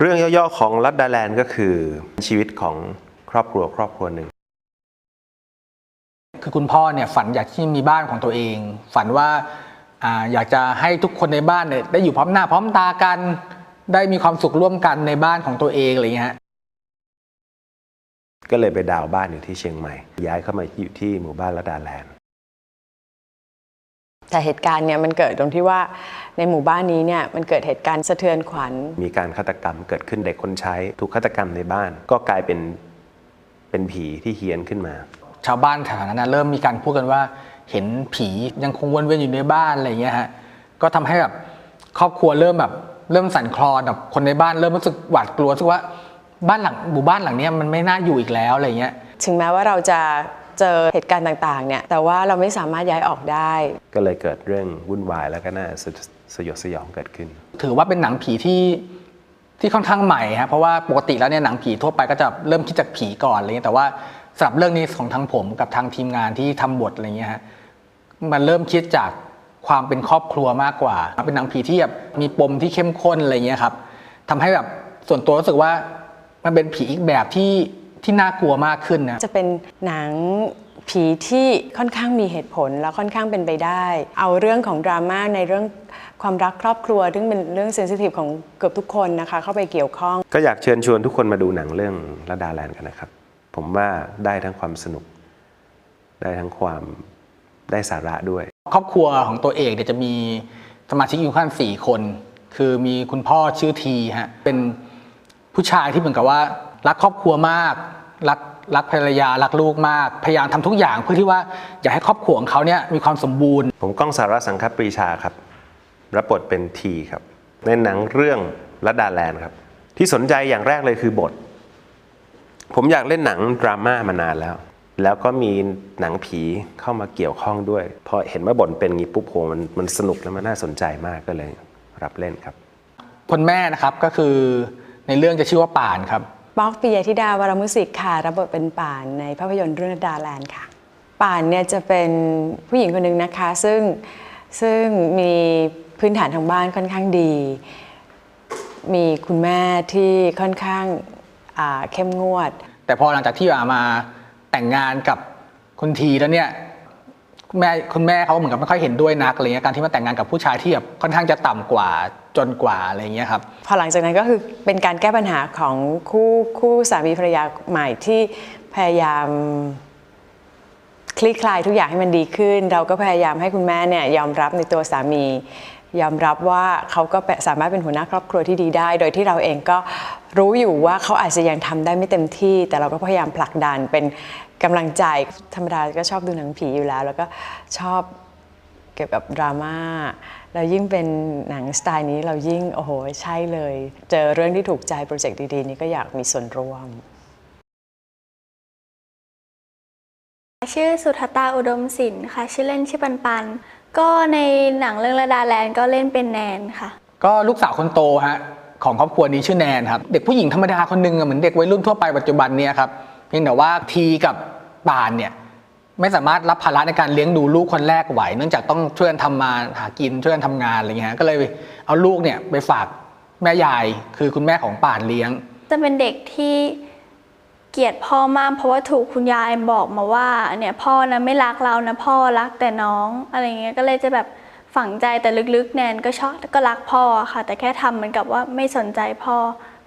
เรื่องย่อๆของรัดดาแลนด์ก็คือชีวิตของครอบครัวครอบครัวหนึ่ง คือคุณพ่อเนี่ยฝันอยากที่มีบ้านของตัวเอง ฝันว่าอ่าอยากจะให้ทุกคนในบ้านเนี่ยได้อยู่พร้อมหน้าพร้อมตากัน ได้มีความสุขร่วมกันในบ้านของตัวเองอะไรอย่างเงี้ยฮะก็เลยไปดาวน์บ้านอยู่ที่เชียงใหม่ ย้ายเข้ามาอยู่ที่หมู่บ้านรัดดาแลนด์ แต่เหตุการณ์เนี่ยมันเกิดตรงที่ว่าในหมู่บ้านนี้เนี่ยมันเกิดเหตุการณ์สะเทือนขวัญ มีการฆาตกรรมเกิดขึ้นเด็กคนใช้ถูกฆาตกรรมในบ้าน ก็กลายเป็นเป็นผีที่เฮี้ยนขึ้นมา ชาวบ้านแถวนั้นนะเริ่มมีการพูดกันว่าเห็นผียังคงวนเวียนอยู่ในบ้านอะไรอย่างเงี้ยฮะก็ทำให้แบบครอบครัวเริ่มแบบเริ่มสั่นคลอนแบบคนในบ้านเริ่มรู้สึกหวาดกลัวรู้สึกว่าบ้านหลังหมู่บ้านหลังเนี้ยมันไม่น่าอยู่อีกแล้วอะไรอย่างเงี้ยถึงแม้ว่าเราจะ เจอเหตุการณ์ต่างๆเนี่ยแต่ว่าเราไม่สามารถย้ายออกได้ ก็เลยเกิดเรื่องวุ่นวายแล้วก็น่าสยสยดสยองเกิดขึ้น ถือว่าเป็นหนังผีที่ที่ค่อนข้างใหม่ฮะเพราะว่าปกติแล้วเนี่ยหนังผีทั่วไปก็จะเริ่มคิดจากผีก่อนอะไรเงี้ยแต่ว่าสำหรับเรื่องนี้ของทางผมกับทางทีมงานที่ทำบทอะไรเงี้ยฮะมันเริ่มคิดจากความเป็นครอบครัวมากกว่า เป็นหนังผีที่แบบมีปมที่เข้มข้นอะไรเงี้ยครับทำให้แบบส่วนตัวรู้สึกว่ามันเป็นผีอีกแบบที่ ที่น่ากลัวมากขึ้นนะจะเป็นหนังผีที่ค่อนข้างมีเหตุผลแล้วค่อนข้างเป็นไปได้ เอาเรื่องของดราม่าในเรื่องความรักครอบครัวซึ่งเป็นเรื่องเซนซิทีฟของเกือบทุกคนนะคะ เข้าไปเกี่ยวข้อง ก็อยากเชิญชวนทุกคนมาดูหนังเรื่องรัดดาแลนด์กันนะครับ ผมว่าได้ทั้งความสนุก ได้ทั้งความได้สาระด้วย ครอบครัวของตัวเอกเนี่ยจะมีสมาชิกอยู่ขั้นสี่คน คือมีคุณพ่อชื่อทีฮะเป็นผู้ชายที่เหมือนกับว่า รักครอบครัวมาก รักรักภรรยารักลูกมาก พยายามทำทุกอย่างเพื่อที่ว่าอยากให้ครอบครัวของเขาเนี่ยมีความสมบูรณ์ ผมก้องสารสังคปรีชาครับรับบทเป็นทีครับในหนังเรื่องรัดดาแลนด์ครับ ที่สนใจอย่างแรกเลยคือบท ผมอยากเล่นหนังดราม่ามานานแล้ว แล้วก็มีหนังผีเข้ามาเกี่ยวข้องด้วย พอเห็นว่าบทเป็นงี้ปุ๊บโหมันมันสนุกแล้วมันน่าสนใจมากก็เลยรับเล่นครับ คนแม่นะครับก็คือในเรื่องจะชื่อว่าป่านครับ ป๊อกปิยธิดาวรมุสิกค่ะ รับบทเป็นป่านในภาพยนตร์เรื่องดาแลนด์ค่ะ ป่านเนี่ยจะเป็นผู้หญิงคนหนึ่งนะคะ ซึ่งซึ่งมีพื้นฐานทางบ้านค่อนข้างดี มีคุณแม่ที่ค่อนข้างอ่าเข้มงวด แต่พอหลังจากที่มาแต่งงานกับคุณทีแล้วเนี่ย แม่คุณแม่เขาเหมือนกับไม่ค่อยเห็นด้วยนักอะไรเงี้ยการที่มาแต่งงานกับผู้ชายที่แบบค่อนข้างจะต่ำกว่าจนกว่าอะไรเงี้ยครับพอหลังจากนั้นก็คือเป็นการแก้ปัญหาของคู่คู่สามีภรรยาใหม่ที่พยายามคลี่คลายทุกอย่างให้มันดีขึ้น เราก็พยายามให้คุณแม่เนี่ยยอมรับในตัวสามี ยอมรับว่าเขาก็สามารถเป็นหัวหน้าครอบครัวที่ดีได้ โดยที่เราเองก็รู้อยู่ว่าเขาอาจจะยังทำได้ไม่เต็มที่ แต่เราก็พยายามผลักดันเป็นกำลังใจธรรมดาก็ชอบดูหนังผีอยู่แล้ว แล้วก็ชอบเกี่ยวกับดราม่าแล้วยิ่งเป็นหนังสไตล์นี้เรายิ่งโอ้โหใช่เลย เจอเรื่องที่ถูกใจโปรเจกต์ดีๆ นี้ก็อยากมีส่วนร่วม ชื่อสุทธตาอุดมศิลป์ค่ะ ชื่อเล่นชื่อปันปัน ก็ในหนังเรื่องระดาแลนด์ก็เล่นเป็นแนนค่ะ ก็ลูกสาวคนโตฮะของครอบครัวนี้ชื่อแนนครับ เด็กผู้หญิงธรรมดาคนหนึ่งอะเหมือนเด็กวัยรุ่นทั่วไปปัจจุบันเนี่ยครับเพียงแต่ว่าทีกับป่านเนี่ยไม่สามารถรับภาระในการเลี้ยงดูลูกคนแรกไหว เนื่องจากต้องช่วยกันทำมาหากินช่วยกันทำงานอะไรเงี้ยฮะก็เลยเอาลูกเนี่ยไปฝากแม่ยายคือคุณแม่ของป่านเลี้ยง จะเป็นเด็กที่ เกลียดพ่อมากเพราะว่าถูกคุณยายบอกมาว่าเนี่ยพ่อนะไม่รักเรานะพ่อรักแต่น้องอะไรเงี้ยก็เลยจะแบบฝังใจแต่ลึกๆ แนนก็ชอบก็รักพ่อค่ะ แต่แค่ทำเหมือนกับว่าไม่สนใจพ่อ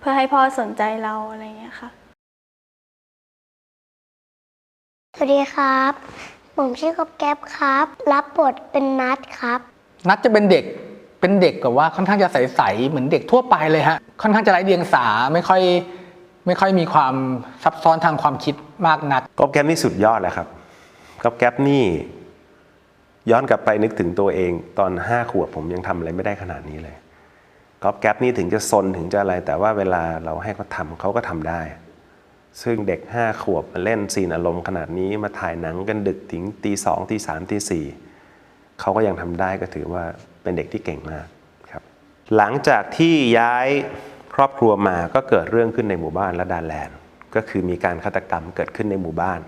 เพื่อให้พ่อสนใจเราอะไรเงี้ยค่ะสวัสดีครับ ผมชื่อกอบแก๊บครับ รับบทเป็นนัดครับ นัดจะเป็นเด็กเป็นเด็กกับว่าค่อนข้างจะใสๆเหมือนเด็กทั่วไปเลยฮะค่อนข้างจะไร้เดียงสาไม่ค่อย ไม่ค่อยมีความซับซ้อนทางความคิดมากนักก๊อฟแก๊ปนี่สุดยอดแล้วครับก๊อฟแก๊ปนี่ย้อนกลับไปนึกถึงตัวเอง ตอนห้าขวบผมยังทำอะไรไม่ได้ขนาดนี้เลยก๊อฟแก๊ปนี่ถึงจะซนถึงจะอะไร แต่ว่าเวลาเราให้เขาทำเขาก็ทำได้ ซึ่งเด็กห้าขวบมาเล่นซีนอารมณ์ขนาดนี้มาถ่ายหนังกันดึกถึงตีสองตีสามตีสี่เขาก็ยังทำได้ก็ถือว่าเป็นเด็กที่เก่งมากครับ หลังจากที่ย้าย รอบครัวมาก็เกิดเรื่องขึ้นในหมู่บ้านละดาแลนด์ ก็คือมีการฆาตกรรมเกิดขึ้นในหมู่บ้าน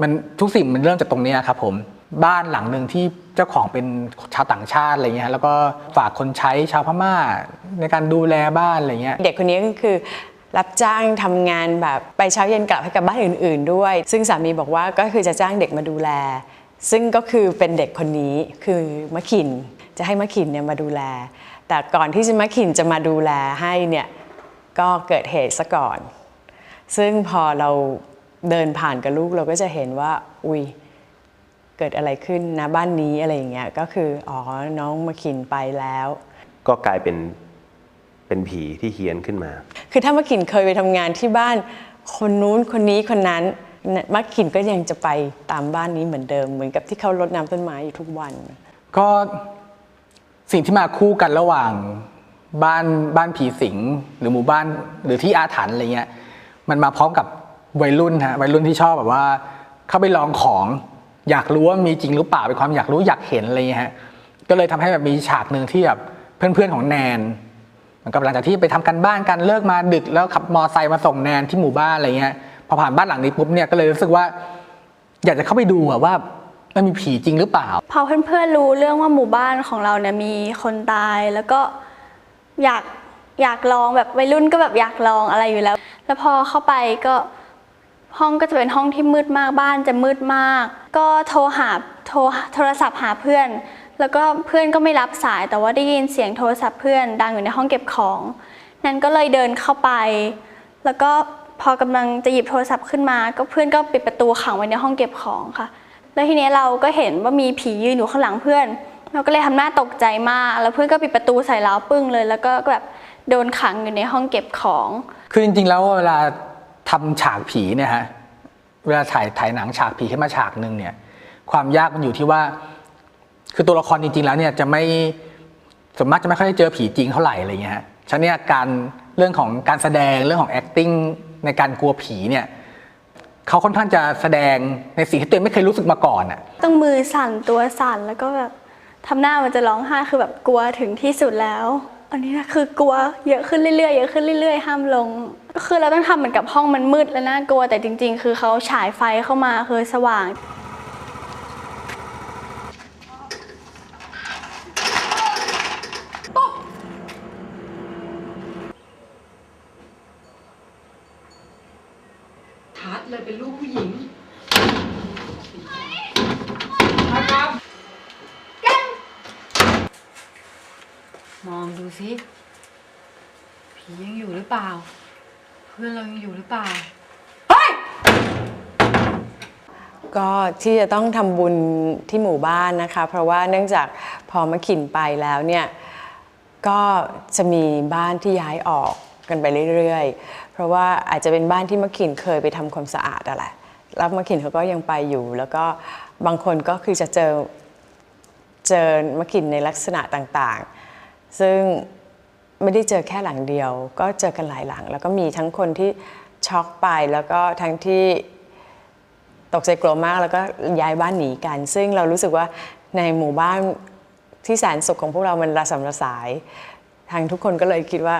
มันทุกสิ่งมันเริ่มจากตรงเนี้ยครับผมบ้านหลังหนึ่งที่เจ้าของเป็นชาวต่างชาติอะไรเงี้ยแล้วก็ฝากคนใช้ชาวพม่าในการดูแลบ้านอะไรเงี้ยเด็กคนนี้ก็คือรับจ้างทำงานแบบไปเช้าเย็นกลับให้กับบ้านอื่น ๆ ด้วย ซึ่งสามีบอกว่าก็คือจะจ้างเด็กมาดูแล ซึ่งก็คือเป็นเด็กคนนี้คือมะขินจะให้มะขินเนี่ยมาดูแล แต่ก่อนที่จะมะขินจะมาดูแลให้เนี่ย ก็เกิดเหตุซะก่อน ซึ่งพอเราเดินผ่านกับลูกเราก็จะเห็นว่า อุ้ยเกิดอะไรขึ้นนะบ้านนี้อะไรอย่างเงี้ยก็คืออ๋อน้องมะขินไปแล้ว ก็กลายเป็นเป็นผีที่เฮี้ยนขึ้นมา คือถ้ามักขินเคยไปทำงานที่บ้าน คนนู้นคนนี้คนนั้นน่ะมักขินก็ยังจะไปตามบ้านนี้เหมือนเดิม เหมือนกับที่เขารดน้ำต้นไม้อยู่ทุกวัน ก็สิ่งที่มาคู่กันระหว่าง บ้านบ้านผีสิงหรือหมู่บ้านหรือที่อาถรรพ์อะไรเงี้ยมันมาพร้อมกับวัยรุ่นฮะวัยรุ่นที่ชอบแบบว่า เข้าไปลองของอยากรู้ว่ามีจริงหรือเปล่าเป็นความอยากรู้อยากเห็นอะไรเงี้ยฮะก็เลยทำให้แบบมีฉากหนึ่งที่แบบเพื่อนๆของแนนเหมือนกับหลังจากที่ไปทำกันบ้านกันเลิกมาดึกแล้วขับมอไซค์มาส่งแนนที่หมู่บ้านอะไรเงี้ยพอผ่านบ้านหลังนี้ปุ๊บเนี่ยก็เลยรู้สึกว่า อยากจะเข้าไปดูอะว่ามันมีผีจริงหรือเปล่า พอเพื่อนๆรู้เรื่องว่าหมู่บ้านของเราเนี่ยมีคนตายแล้วก็ อยากอยากลองแบบวัยรุ่นก็แบบอยากลองอะไรอยู่แล้ว แล้วพอเข้าไปก็ห้องก็จะเป็นห้องที่มืดมากบ้านจะมืดมาก ก็โทรหาโทรโทรศัพท์หาเพื่อน แล้วก็เพื่อนก็ไม่รับสายแต่ว่าได้ยินเสียงโทรศัพท์เพื่อนดังอยู่ในห้องเก็บของ นั้นก็เลยเดินเข้าไป แล้วก็พอกำลังจะหยิบโทรศัพท์ขึ้นมา ก็เพื่อนก็ปิดประตูขังไว้ในห้องเก็บของค่ะ แล้วทีนี้เราก็เห็นว่ามีผียืนอยู่ข้างหลังเพื่อน เราก็เลยทำหน้าตกใจมาก แล้วเพื่อนก็ปิดประตูใส่เราปึ้งเลย แล้วก็แบบโดนขังอยู่ในห้องเก็บของ คือจริงๆ แล้วเวลาทำฉากผีเนี่ยฮะ เวลาถ่ายถ่ายหนังฉากผีขึ้นมาฉากหนึ่งเนี่ย ความยากมันอยู่ที่ว่า คือตัวละครจริงๆ แล้วเนี่ยจะไม่ส่วนมากจะไม่ค่อยได้เจอผีจริงเท่าไหร่อะไรเงี้ยฮะฉะนั้นเนี่ยการเรื่องของการแสดงเรื่องของ acting ในการกลัวผีเนี่ยเขาค่อนข้างจะแสดงในสิ่งที่ตัวเองไม่เคยรู้สึกมาก่อนอะต้องมือสั่นตัวสั่นแล้วก็แบบ ทำหน้ามันจะร้องไห้คือแบบกลัวถึงที่สุดแล้ว อันนี้นะคือกลัวเยอะขึ้นเรื่อยๆเยอะขึ้นเรื่อยๆห้ามลงก็คือเราต้องทำเหมือนกับห้องมันมืดและน่ากลัวแต่จริง ๆ คือเขาฉายไฟเข้ามาคือสว่างทัดเลยเป็นลูกผู้หญิง มองดูสิผียังอยู่หรือเปล่า เพื่อนเรายังอยู่หรือเปล่าก็ที่จะต้องทำบุญที่หมู่บ้านนะคะ เพราะว่าเนื่องจากพอมะขินไปแล้วเนี่ยก็จะมีบ้านที่ย้ายออกกันไปเรื่อยๆ เพราะว่าอาจจะเป็นบ้านที่มะขินเคยไปทำความสะอาดอะแหละแล้วมะขินเขาก็ยังไปอยู่ แล้วก็บางคนก็คือจะเจอเจอมะขินในลักษณะต่างๆ ซึ่งไม่ได้เจอแค่หลังเดียว ก็เจอกันหลายหลัง แล้วก็มีทั้งคนที่ช็อกไปแล้วก็ทั้งที่ตกใจกลัวมากแล้วก็ย้ายบ้านหนีกัน ซึ่งเรารู้สึกว่าในหมู่บ้านที่แสนสุขของพวกเรามันระสำระสาย ทางทุกคนก็เลยคิดว่า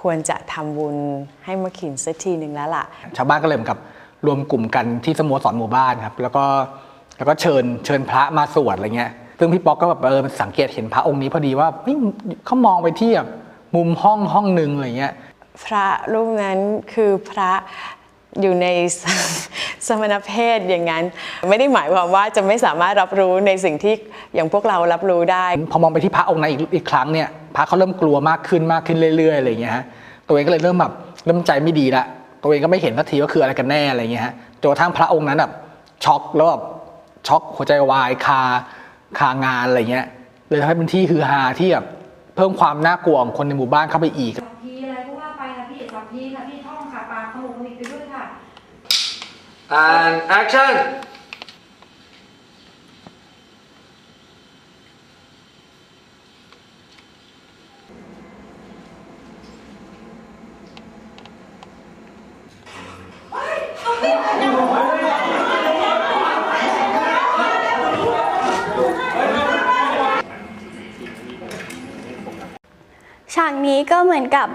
ควรจะทำบุญให้มาขินสักทีหนึ่งแล้วล่ะ ชาวบ้านก็เลยเหมือนกับรวมกลุ่มกันที่สโมสรหมู่บ้านครับ แล้วก็แล้วก็เชิญเชิญพระมาสวดอะไรเงี้ย ซึ่งพี่ป๊อกก็แบบเออสังเกตเห็นพระองค์นี้พอดีว่าเฮ้ยเขามองไปที่แบบมุมห้องห้องหนึ่งอะไรเงี้ยพระรูปนั้นคือพระอยู่ในสมณเพศอย่างนั้น ไม่ได้หมายความว่าจะไม่สามารถรับรู้ในสิ่งที่อย่างพวกเรารับรู้ได้ พอมองไปที่พระองค์นั้นอีกอีกครั้งเนี่ยพระเขาเริ่มกลัวมากขึ้นมากขึ้นเรื่อยๆอะไรเงี้ยฮะตัวเองก็เลยเริ่มแบบเริ่มใจไม่ดีละตัวเองก็ไม่เห็นสักทีว่าคืออะไรกันแน่อะไรเงี้ยฮะจนกระทั่งพระองค์นั้นแบบช็อกแล้วแบบช็อกหัวใจวายคา คางานอะไรเงี้ยเลยทำให้เป็นที่ฮือฮาที่แบบเพิ่มความน่ากลัวของคนในหมู่บ้านเข้าไปอีกสัพพีอะไรก็ว่าไปนะพี่สัพพีค่ะพี่ท่องค่ะปากขมุกขมิบไปด้วยค่ะ and action ฉากนี้ก็เหมือนกับ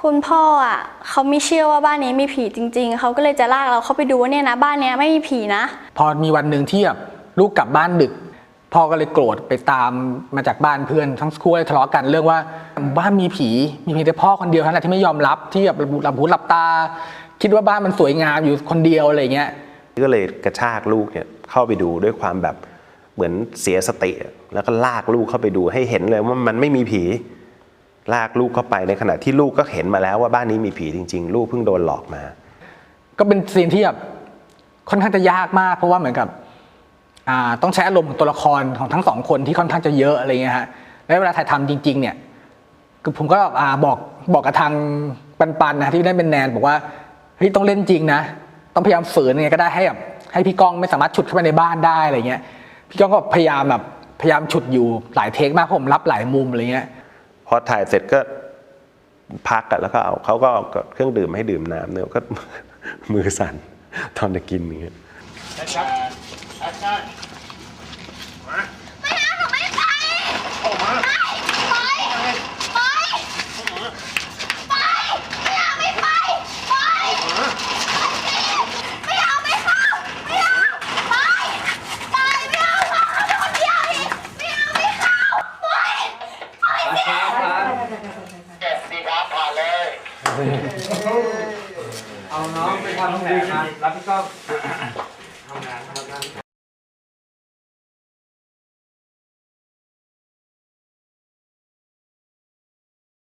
คุณพ่ออะเขาไม่เชื่อว่าบ้านนี้มีผีจริง ๆ เขาก็เลยจะลากเราเข้าไปดูว่าเนี่ยนะบ้านเนี้ยไม่มีผีนะ พอมีวันหนึ่งที่แบบลูกกลับบ้านดึก พ่อก็เลยโกรธไปตามมาจากบ้านเพื่อนทั้งคู่เลยทะเลาะกันเรื่องว่าบ้านมีผีมีเพียงแต่พ่อคนเดียวเท่านั้นที่ไม่ยอมรับที่แบบหลับหูหลับตา คิดว่าบ้านมันสวยงามอยู่คนเดียวอะไรเงี้ยก็เลยกระชากลูกเนี่ยเข้าไปดูด้วยความแบบเหมือนเสียสติอะแล้วก็ลากลูกเข้าไปดูให้เห็นเลยว่ามันไม่มีผี ลากลูกเข้าไปในขณะที่ลูกก็เห็นมาแล้วว่าบ้านนี้มีผีจริง ๆ ลูกเพิ่งโดนหลอกมา ก็เป็นซีนที่แบบค่อนข้างจะยากมาก เพราะว่าเหมือนกับอ่าต้องใช้อารมณ์ของตัวละครของทั้งสองคนที่ค่อนข้างจะเยอะอะไรเงี้ยฮะแล้วเวลาถ่ายทำจริง ๆ เนี่ยคือผมก็อ่าบอกบอกกับทางปันๆนะที่ได้เป็นแนนบอกว่าเฮ้ยต้องเล่นจริงนะ ต้องพยายามฝืนยังไงก็ได้ให้แบบให้พี่ก้องไม่สามารถฉุดเข้าไปในบ้านได้อะไรเงี้ยพี่ก้องก็พยายามแบบพยายามฉุดอยู่หลายเทคมากเพราะผมรับหลายมุมอะไรเงี้ย พอถ่ายเสร็จก็พักอะแล้วก็เอาเขาก็เอาเครื่องดื่มให้ดื่มน้ำเนี่ยก็มือสั่นตอนจะกินอย่างเงี้ย เอ